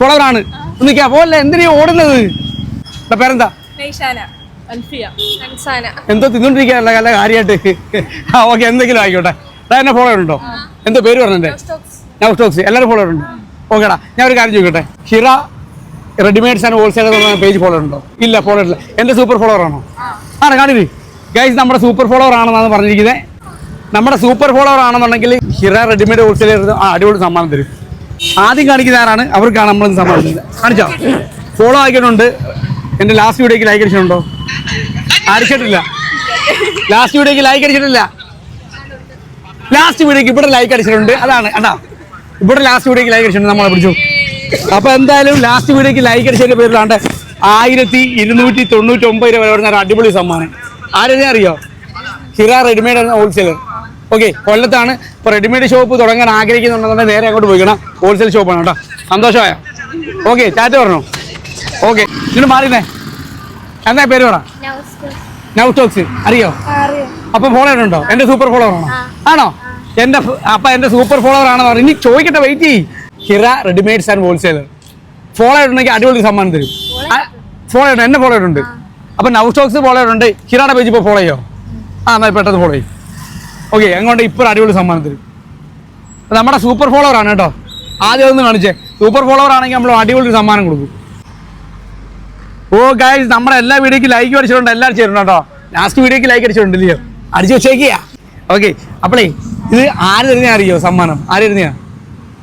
ഫോളോവറാണ് പോലെ എന്തിനാ ഓടുന്നത്? പേരെന്താ? നൈഷാന അൽഫിയ അൻസാന. എന്തോ തിന്നോണ്ടിരിക്കാനല്ല നല്ല കാര്യമായിട്ട് ആ ഓക്കെ എന്തെങ്കിലും ആയിക്കോട്ടെ. അതാ എന്നെ ഫോളോ ഉണ്ടോ? എന്തോ പേര് പറഞ്ഞേ ഞാൻ സ്റ്റോക്സ്. എല്ലാവരും ഫോളോ ഉണ്ട്? ഓക്കേടാ ഞാൻ ഒരു കാര്യം ചോദിക്കട്ടെ. ഹിറ റെഡിമെയ്ഡ്സ് ആൻഡ് ഹോൾസെയിൽ എന്ന് പറഞ്ഞ പേജ് ഫോളോ ഉണ്ടോ? ഇല്ല ഫോളോ ഇല്ല. എന്റെ സൂപ്പർ ഫോളോവർ ആണോ? ആണ് കാണിത് ഗൈസ് നമ്മുടെ സൂപ്പർ ഫോളോവർ ആണെന്നാണ് പറഞ്ഞിരിക്കുന്നത് നമ്മുടെ സൂപ്പർ ഫോളോവർ ആണെന്നുണ്ടെങ്കിൽ ഹിറ റെഡിമെയ്ഡ് ഹോൾസെയിൽ ആ അടിപൊളി സമ്മാനം തരും. ആദ്യം കാണിക്കുന്ന ആരാണ്? അവർക്കാണ് നമ്മൾ സമ്മാനം കാണിച്ചോ? ഫോളോ ആക്കിയിട്ടുണ്ട്. എന്റെ ലാസ്റ്റ് വീഡിയോക്ക് ലൈക്ക് അടിച്ചിട്ടുണ്ടോ? അടിച്ചിട്ടില്ല. ലാസ്റ്റ് വീഡിയോക്ക് ലൈക്ക് അടിച്ചിട്ടില്ല. ലാസ്റ്റ് വീഡിയോക്ക് ഇവിടെ ലൈക്ക് അടിച്ചിട്ടുണ്ട്. അതാണ്. അതാ ഇവിടെ ലാസ്റ്റ് വീഡിയോക്ക് ലൈക്ക് അടിച്ചിട്ടുണ്ട്. നമ്മളെ പിടിച്ചു. അപ്പൊ എന്തായാലും ലാസ്റ്റ് വീഡിയോക്ക് ലൈക്ക് അടിച്ചതിന്റെ പേരിലാണ്ട് ആയിരത്തി ഇരുന്നൂറ്റി തൊണ്ണൂറ്റി ഒമ്പത് രൂപ വരുന്ന ഒരു അടിപൊളി സമ്മാനം. ആരെന്നെ അറിയോ? ഹിറ റെഡിമെയ്ഡ് എന്ന ഹോൾസെയിലർ ഓക്കെ കൊല്ലത്താണ്. ഇപ്പൊ റെഡിമെയ്ഡ് ഷോപ്പ് തുടങ്ങാൻ ആഗ്രഹിക്കുന്നുണ്ടെന്നുണ്ടെങ്കിൽ നേരെ അങ്ങോട്ട് പോയിക്കണം ഹോൾസെയിൽ ഷോപ്പാണ് കേട്ടോ. സന്തോഷമായ. ഓക്കെ ചാറ്റ് പറഞ്ഞു? ഓക്കെ ഇങ്ങോട്ട് മാറിയേ എന്താ പേര് പറ? നൗ ടോക്സ് അറിയോ. അപ്പൊ ഫോളോവർ ഉണ്ടോ? എന്റെ സൂപ്പർ ഫോളോവർ ആണോ? ആണോ? എന്റെ അപ്പൊ എന്റെ സൂപ്പർ ഫോളോവർ ആണെന്ന് പറഞ്ഞു ഇനി ചോദിക്കട്ടെ വെയിറ്റ് ചെയ്യ്. Hira readymades and wholesaler follow ഉണ്ടെങ്കിൽ അടിപൊളി സമ്മാനം തരും. ഫോളോ ഉണ്ട് എന്നെ ഫോളോ ഉണ്ട്. അപ്പൊ നൗ സ്റ്റോക്സ് ഫോളോ ഉണ്ട്. ഹിറയുടെ പേജ് ഇപ്പോൾ ഫോളോ ചെയ്യോ? ആ എന്നാൽ പെട്ടെന്ന് ഫോളോ ചെയ്യും. ഓക്കെ എങ്ങോട്ട് ഇപ്പോൾ അടിപൊളി സമ്മാനം തരും. നമ്മുടെ സൂപ്പർ ഫോളോവർ ആണ് കേട്ടോ. ആദ്യം ഒന്ന് കാണിച്ചേ. സൂപ്പർ ഫോളോവർ ആണെങ്കിൽ നമ്മൾ അടിപൊളി സമ്മാനം കൊടുക്കും. ഓ ഗൈസ് നമ്മുടെ എല്ലാ വീഡിയോക്ക് ലൈക്ക് അടിച്ചിട്ടുണ്ട് എല്ലാവരും ചേരുന്നു കേട്ടോ. ലാസ്റ്റ് വീഡിയോക്ക് ലൈക്ക് അടിച്ചിട്ടുണ്ട് ഇല്ലയോ അടിച്ചു വെച്ചേക്കിയാ. ഓക്കെ അപ്പളേ ഇത് ആര് തരുന്ന അറിയോ സമ്മാനം? ആര് തരുന്നയാ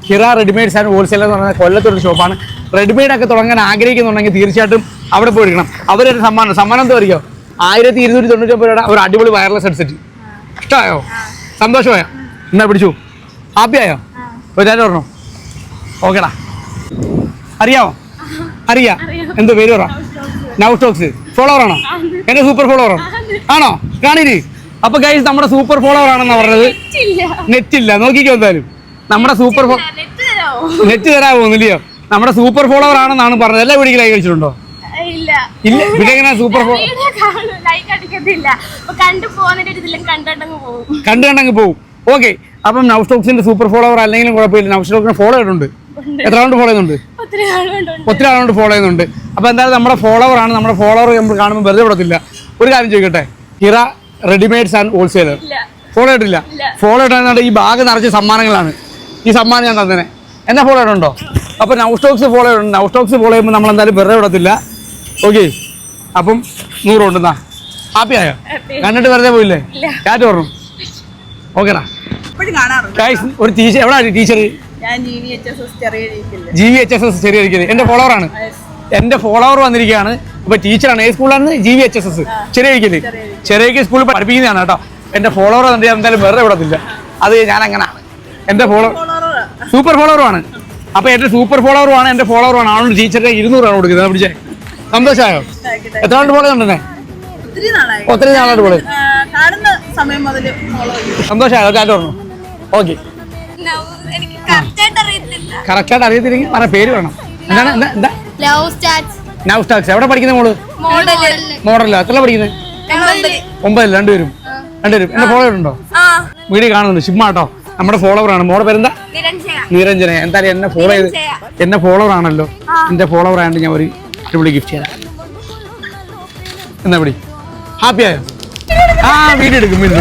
ഹിറ റെഡിമെയ്ഡ്സ് ആൻഡ് ഹോൾസെയിൽ എന്ന് പറയുന്ന കൊല്ലത്തൊരു ഷോപ്പാണ് റെഡിമെയ്ഡ് ഒക്കെ തുടങ്ങാൻ ആഗ്രഹിക്കുന്നുണ്ടെങ്കിൽ തീർച്ചയായിട്ടും അവിടെ പോയിരിക്കണം. അവരൊരു സമ്മാനം. സമ്മാനം എന്താ അറിയോ? ആയിരത്തി ഇരുന്നൂറ്റി തൊണ്ണൂറ്റി ഒമ്പത് രൂപയുടെ ഒരു അടിപൊളി വയർലെസ് ഹെഡ്സെറ്റ് ഇഷ്ടമായോ സന്തോഷമായോ? എന്നാ പിടിച്ചു? ഹാപ്പിയായോ? ഒരു കാര്യം പറഞ്ഞോ. ഓക്കെടാ. അറിയാമോ അറിയാ. എന്ത് പേര് പറ? Now stocks. ഫോളോവർ ആണോ? എന്റെ സൂപ്പർ ഫോളോവർ ആണോ? കാണിര്. അപ്പൊ ഗൈസ് നമ്മുടെ സൂപ്പർ ഫോളോവർ ആണെന്നാ പറഞ്ഞത്. നെറ്റ് ഇല്ല നോക്കിക്കോ എന്തായാലും. നമ്മുടെ സൂപ്പർ നെറ്റ് തരാമോ പോകുന്നില്ലയോ നമ്മുടെ സൂപ്പർ ഫോളോവർ ആണെന്നാണ് പറഞ്ഞത്. എല്ലാ വീഡിയോ ലൈക്ക് ഇല്ല പിന്നെ എങ്ങനെ സൂപ്പർ ഫോളോ ലൈക്ക് അടിക്കത്തില്ല. അപ്പൊ കണ്ടു പോകുന്നതിന്റെ ഒരു ഇതിലും കണ്ടിട്ടങ്ങ് പോകും കണ്ടു കണ്ടങ്ങ് പോകും ഓക്കെ അപ്പം നൗസ്റ്റോക്സിന്റെ സൂപ്പർ ഫോളോവർ അല്ലെങ്കിലും കുഴപ്പമില്ല. നൗ സ്റ്റോക്സിനെ ഫോളോ ചെയ്തിട്ടുണ്ട് എത്ര ആളുണ്ട് ഫോളോ ചെയ്യുന്നുണ്ട്? ഒത്തിരി ആളുകൊണ്ട് ഫോളോ ചെയ്യുന്നുണ്ട്. അപ്പോൾ എന്തായാലും നമ്മുടെ ഫോളോവർ ആണ്. നമ്മുടെ ഫോളോവർ നമ്മൾ കാണുമ്പോൾ വെറുതെ വിടത്തില്ല. ഒരു കാര്യം ചോദിക്കട്ടെ? Hira readymades and wholesaler follow ഇട്ടില്ല ഫോളോ ഇട്ടാൽ ഈ ബാഗ് നിറച്ച സമ്മാനങ്ങളാണ്. ഈ സമ്മാനം ഞാൻ തന്നെ എന്നാ ഫോളോ ഇടുന്നുണ്ടോ അപ്പോൾ നൗ സ്റ്റോക്സ് ഫോളോ ഇടുന്നുണ്ട് നൗ സ്റ്റോക്സ് ഫോളോ ചെയ്യുമ്പോൾ നമ്മൾ എന്തായാലും വെറുതെ വിടത്തില്ല. ഓക്കെ. അപ്പം നൂറ് കൊണ്ടുന്ന ഹാപ്പി ആയോ? കണ്ടിട്ട് വെറുതെ പോയില്ലേ. കാറ്റ് പറഞ്ഞു ഓക്കെടാ ഒരു ടീച്ചർ എവിടെ teacher G V H S S ചെറിയ എന്റെ ഫോളോവർ ആണ്. എന്റെ ഫോളോവറാണ് ഫോളോവർ വന്നിരിക്കുകയാണ് ഇപ്പൊ ടീച്ചറാണ് ഏത് സ്കൂളാണ് G V H S S ചെറിയ ചെറിയ സ്കൂളിൽ പഠിപ്പിക്കുന്നതാണ് കേട്ടോ. എന്റെ ഫോളോവർ വന്നിട്ട് എന്തായാലും വെറുതെ വിടത്തില്ല. അത് ഞാൻ അങ്ങനെയാണ് എന്റെ ഫോളോ സൂപ്പർ ഫോളോവറുമാണ് അപ്പൊ എന്റെ സൂപ്പർ ഫോളോവറുമാണ് എന്റെ ഫോളോവറുമാണ് അതുകൊണ്ട് ടീച്ചറുടെ ഇരുന്നൂറാണ് കൊടുക്കുന്നത്. പിടിച്ചേ. സന്തോഷമായോ എത്ര കൊണ്ട് ഫോളോ കണ്ടെ ഒത്തിരി നാളായിട്ട് ഫോളോ ആ, കാണുന്ന സമയം മുതൽ ഫോളോ ചെയ്യും സന്തോഷമായോ കാറ്റ് പറഞ്ഞു ഓക്കെ. എനിക്ക് കറക്റ്റായിട്ട് അറിയത്തില്ല കറക്റ്റായിട്ട് അറിയത്തില്ലെങ്കിൽ പറ പേര് വേണം എന്താണ് എന്താ നൗ സ്റ്റാക്സ് എവിടെ പഠിക്കുന്ന മോൾ? മോഡലോ. എത്ര പഠിക്കുന്നത്? ഒമ്പതിൽ രണ്ടുപേരും. രണ്ടുപേരും. എന്റെ ഫോളോവർ ഉണ്ടോ ആ. വീഡിയോ കാണുന്നുണ്ട്. ഷിമ്മ കേട്ടോ. നമ്മുടെ ഫോളോവർ ആണ് മോളെ പേരെന്താ? നിരഞ്ജന. എന്തായാലും എന്നെ ഫോളോ ചെയ്ത് എന്നെ ഫോളോവർ ആണല്ലോ എന്റെ ഫോളോവർ ആയതുകൊണ്ട് ഞാൻ ഒരു അടിപൊളി ഗിഫ്റ്റ് തരാം എന്നാ പിടി? ഹാപ്പി ആയോ? ആ വീട് എടുക്കും വീട്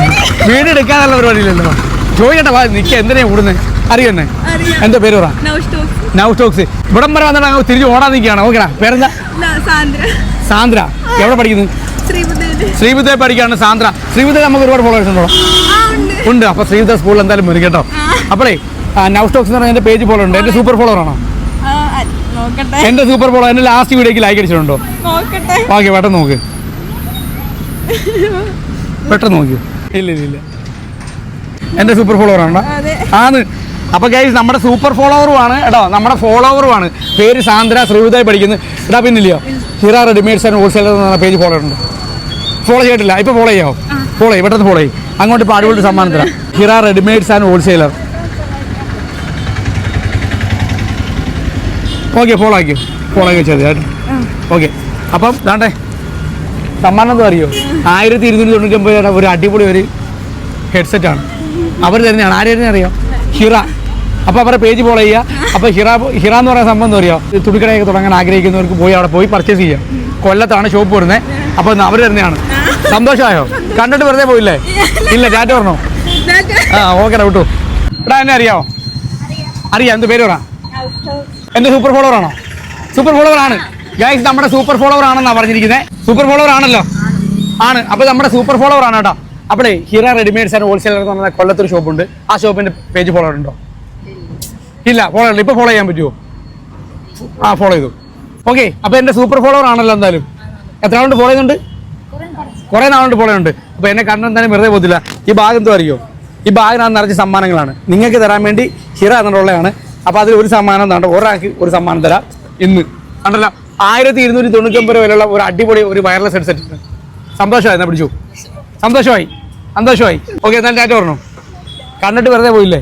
വീട് എടുക്കാന്നുള്ള പരിപാടിയില്ലല്ലോ. ജോയിട്ടാ വാ നിൽക്ക എന്തിനാ കൂടുന്നത് അറിയന്നെ എന്താ പേര് പറ? നൗ സ്റ്റോക്സ് ഇവിടം വരെ വന്നിട്ട് തിരിച്ചു ഓടാൻ നിൽക്കുകയാണ്. ഓക്കെടാ പേരെന്താ? സാന്ദ്ര. എവിടെ പഠിക്കുന്നു? ശ്രീപുദേവി ശ്രീബുദ്ധ പഠിക്കാണ് സാന്ദ്ര. ശ്രീബുദ്ധ നമുക്ക് ഒരുപാട് ഫോളോവേഴ്സ് ഉണ്ടോ? ഉണ്ട്. അപ്പൊ ശ്രീബുദ്ധ സ്കൂളിൽ എന്തായാലും വരും കേട്ടോ. അപ്പോഴേ നൗ സ്റ്റോക്സ് എന്ന് പറഞ്ഞ എന്റെ പേജ് ഫോളോ ഉണ്ട്. എന്റെ സൂപ്പർ ഫോളോവർ ആണോ? എന്റെ സൂപ്പർ ഫോളോ എന്റെ ലാസ്റ്റ് വീഡിയോക്ക് ലൈക്ക് അടിച്ചിട്ടുണ്ടോ? ഓക്കെ പെട്ടെന്ന് നോക്ക്. പെട്ടെന്ന് നോക്ക്. ഇല്ല ഇല്ല ഇല്ല. എന്റെ സൂപ്പർ ഫോളോവർ ആണോ? ആണ്. അപ്പൊ ഗൈസ് നമ്മുടെ സൂപ്പർ ഫോളോവറും ആണ്. കേട്ടോ നമ്മുടെ ഫോളോവറും ആണ്. പേര് സാന്ദ്ര ശ്രീബുദ്ധായി പഠിക്കുന്നു. എടാ പിന്നില്ലയോ? ഹിറ റെഡിമെയ്ഡ്സ് ആൻഡ് ഹോൾസെയിലർ എന്ന പേജ് ഫോളോ ഉണ്ട്. ഫോളോ ചെയ്തിട്ടില്ല. ഇപ്പൊ ഫോളോ ചെയ്യാവോ ഫോളോ ചെയ്യും പെട്ടെന്ന് ഫോളോ ചെയ്യും. അങ്ങോട്ട് ഇപ്പോൾ അടിപൊളി സമ്മാനം തരാം Hira readymades and wholesaler okay follow ആക്കി. ഫോളോ ആക്കി വെച്ചാൽ മതി. ഓക്കെ അപ്പം ദാണ്ടേ സമ്മാനം എന്താ അറിയോ? ആയിരത്തി ഇരുന്നൂറ്റി തൊണ്ണൂറ്റി ഒമ്പത് രൂപയുടെ ഒരു അടിപൊളി ഒരു ഹെഡ്സെറ്റ് ആണ്. അവർ തരുന്നതാണ് ആര് തരുന്ന അറിയോ? ഹിറ. അപ്പോൾ അവരുടെ പേജ് ഫോളോ ചെയ്യുക. അപ്പോൾ ഹിറ ഹിറ എന്ന് പറയുന്ന സംഭവം എന്താ പറയുക തുണിക്കടയൊക്കെ തുടങ്ങാൻ ആഗ്രഹിക്കുന്നവർക്ക് പോയി അവിടെ പോയി പർച്ചേസ് ചെയ്യാം. കൊല്ലത്താണ് ഷോപ്പ് വരുന്നത് അപ്പോൾ അവർ തരുന്നതാണ് സന്തോഷമായോ? കണ്ടിട്ട് വെറുതെ പോയില്ലേ? ഇല്ല ചാറ്റ് പറഞ്ഞോ? ആ ഓക്കെ വിട്ടു എടാ എന്നെ അറിയാമോ അറിയാം. എന്ത് പേര് പറ? എന്റെ സൂപ്പർ ഫോളോവർ ആണോ? സൂപ്പർ ഫോളോവർ ആണ്. ഗൈസ് നമ്മുടെ സൂപ്പർ ഫോളോവർ ആണെന്നാ പറഞ്ഞിരിക്കുന്നത് സൂപ്പർ ഫോളോവർ ആണല്ലോ. ആണ്. അപ്പൊ നമ്മുടെ സൂപ്പർ ഫോളോവർ ആണ് കേട്ടോ. അപ്പോൾ ഹിറ റെഡിമെയ്ഡ്സ് ആൻഡ് ഹോൾസെയിലർ എന്ന് പറഞ്ഞ കൊല്ലത്തൊരു ഷോപ്പുണ്ട് ആ ഷോപ്പിന്റെ പേജ് ഫോളോ ഉണ്ടോ? ഇല്ല ഫോളോ ഇപ്പൊ ഫോളോ ചെയ്യാൻ പറ്റുമോ ആ ഫോളോ ചെയ്തു. ഓക്കെ അപ്പൊ എന്റെ സൂപ്പർ ഫോളോവർ ആണല്ലോ എന്തായാലും. എത്ര ആളുണ്ട് ഫോളോ ചെയ്യുന്നുണ്ട്? കുറെ നാളുണ്ട് ഫോളോ ഉണ്ട് അപ്പൊ എന്നെ കണ്ടാൽ എന്തായാലും വെറുതെ പോകത്തില്ല. ഈ ബാഗ് എന്തോ അറിയോ ഈ ബാഗിനകത്ത് നിറച്ച് സമ്മാനങ്ങളാണ്. നിങ്ങൾക്ക് തരാൻ വേണ്ടി ഹിറ എന്നുള്ളതാണ് അപ്പൊ അതിൽ ഒരു സമ്മാനം എന്താണ്ട് ഒരാൾക്ക് ഒരു സമ്മാനം തരാം ഇന്ന്. കണ്ടല്ലോ ആയിരത്തി ഇരുന്നൂറ്റി തൊണ്ണൂറ്റൊമ്പത് വിലയുള്ള ഒരു അടിപൊളി ഒരു വയർലെസ് ഹെഡ്സെറ്റ് സന്തോഷമായി എന്നാ പിടിച്ചു. സന്തോഷമായി സന്തോഷമായി. ഓക്കെ എന്നാൽ ഡാറ്റ പറഞ്ഞു കണ്ടിട്ട് വെറുതെ പോയില്ലേ?